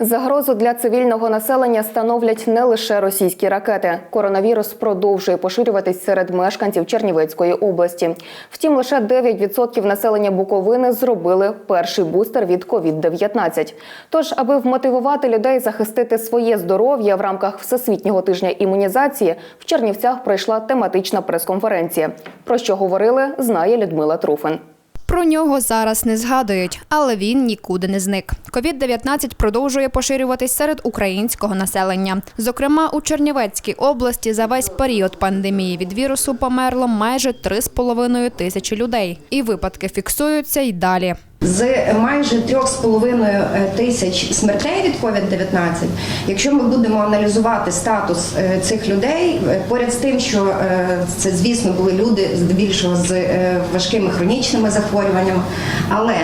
Загрозу для цивільного населення становлять не лише російські ракети. Коронавірус продовжує поширюватись серед мешканців Чернівецької області. Втім, лише 9% населення Буковини зробили перший бустер від COVID-19. Тож, аби вмотивувати людей захистити своє здоров'я в рамках всесвітнього тижня імунізації, в Чернівцях пройшла тематична прес-конференція. Про що говорили, знає Людмила Труфин. Про нього зараз не згадують, але він нікуди не зник. Ковід-19 продовжує поширюватись серед українського населення. Зокрема, у Чернівецькій області за весь період пандемії від вірусу померло майже 3,5 тисячі людей. І випадки фіксуються й далі. З майже 3,5 тисяч смертей від COVID-19, якщо ми будемо аналізувати статус е, цих людей, е, поряд з тим, що е, це, звісно, були люди здебільшого з е, важкими хронічними захворюваннями, але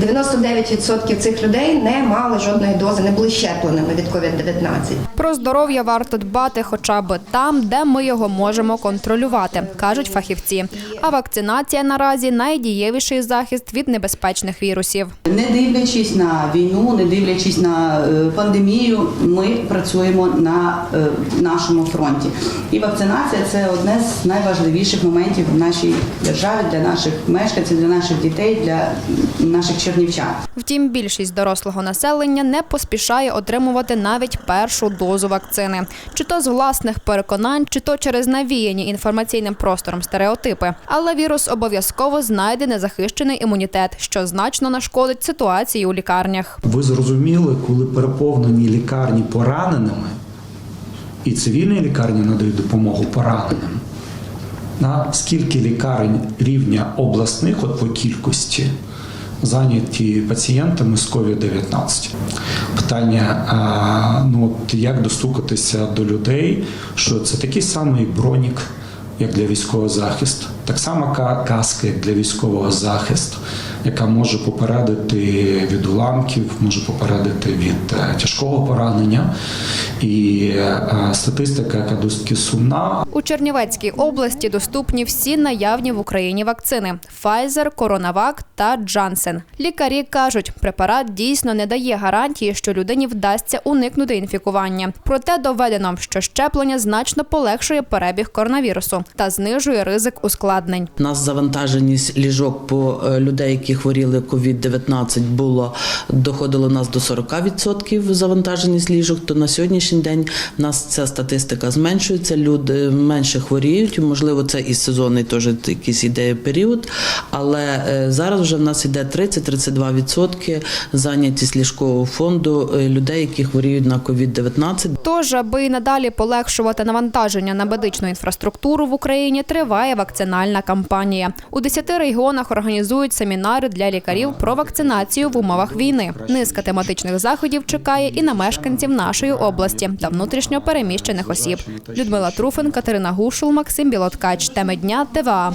99% цих людей не мали жодної дози, не були щепленими від COVID-19. Про здоров'я варто дбати хоча б там, де ми його можемо контролювати, кажуть фахівці. А вакцинація наразі найдієвіший захист від небезпечних вірусів. Не дивлячись на війну, не дивлячись на е, пандемію, ми працюємо на е, нашому фронті. І вакцинація це одне з найважливіших моментів в нашій державі для наших мешканців, для наших дітей, для наших чернівчан. Втім, більшість дорослого населення не поспішає отримувати навіть першу дозу вакцини, чи то з власних переконань, чи то через навіяні інформаційним простором стереотипи. Але вірус обов'язково знайде незахищений імунітет, що значно нашкодить ситуації у лікарнях. Ви зрозуміли, коли переповнені лікарні пораненими, і цивільні лікарні надають допомогу пораненим. На скільки лікарень рівня обласних, от по кількості, зайняті пацієнтами з COVID-19? Питання, ну, от як достукатися до людей, що це такий самий бронік, як для військового захисту, так само ка- каска, як для військового захисту, яка може попередити від уламків, може попередити від е, тяжкого поранення. І е, статистика, яка досить сумна, У Чернівецькій області доступні всі наявні в Україні вакцини: Pfizer, CoronaVac та Janssen. Лікарі кажуть, препарат дійсно не дає гарантії, що людині вдасться уникнути інфікування. Проте доведено, що щеплення значно полегшує перебіг коронавірусу та знижує ризик ускладнень. У нас завантаженість ліжок по е, людей, які хворіли COVID-19, було доходило нас до 40% завантаженість ліжок. То на сьогоднішній день в нас ця статистика зменшується. Люди менше хворіють. Можливо, це і сезонний теж якийсь іде період. Але е, зараз вже в нас іде 30-32% зайнятість ліжкового фонду е, людей, які хворіють на COVID-19. Тож, аби надалі полегшувати навантаження на медичну інфраструктуру в Україні, триває вакцинальна кампанія. У 10 регіонах організують семінари для лікарів про вакцинацію в умовах війни. Низка тематичних заходів чекає і на мешканців нашої області та внутрішньо переміщених осіб. Людмила Труфин, Катерина Гушул, Максим Білоткач. Теми дня ТВА.